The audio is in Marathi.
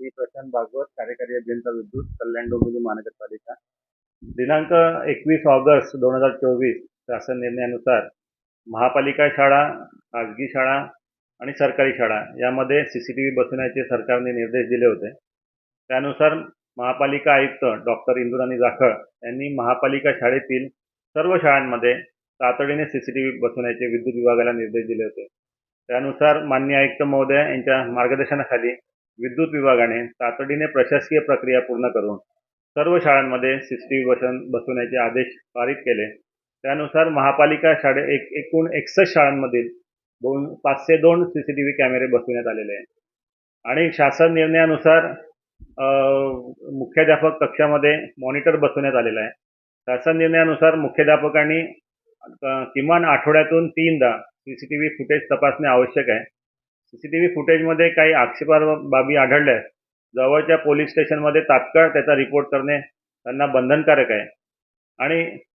मी प्रशांत भागवत कार्यकारी अभियंता विद्युत कल्याण डोंबिवली महानगरपालिका. दिनांक एकवीस ऑगस्ट दोन हजार चोवीस शासन निर्णयानुसार महापालिका शाळा खाजगी शाळा आणि सरकारी शाळा यामध्ये सी सी टी व्ही बसवण्याचे सरकारने निर्देश दिले होते. त्यानुसार महापालिका आयुक्त डॉक्टर इंदुराणी जाखळ यांनी महापालिका शाळेतील सर्व शाळांमध्ये तातडीने सी सी टी व्ही बसवण्याचे विद्युत विभागाला निर्देश दिले होते. त्यानुसार मान्य आयुक्त महोदय यांच्या मार्गदर्शनाखाली विद्युत विभागाने तातडीने प्रशासकीय प्रक्रिया पूर्ण करून सर्व शाळांमध्ये सी सी टी व्ही बसन बसवण्याचे आदेश पारित केले. त्यानुसार महापालिका शाळे एक एकूण एकसष्ट शाळांमधील दोन पाचशे दोन सी सी टी व्ही कॅमेरे बसवण्यात आलेले आहे आणि शासन निर्णयानुसार मुख्याध्यापक कक्षामध्ये मॉनिटर बसवण्यात आलेला आहे. शासन निर्णयानुसार मुख्याध्यापकांनी किमान आठवड्यातून तीनदा C C T V footage तपासणे आवश्यक आहे. सी सी टी व्ही फुटेजमध्ये काही आक्षेपार्ह बाबी आढळल्या जवळच्या पोलीस स्टेशनमध्ये तात्काळ त्याचा रिपोर्ट करणे त्यांना बंधनकारक आहे. आणि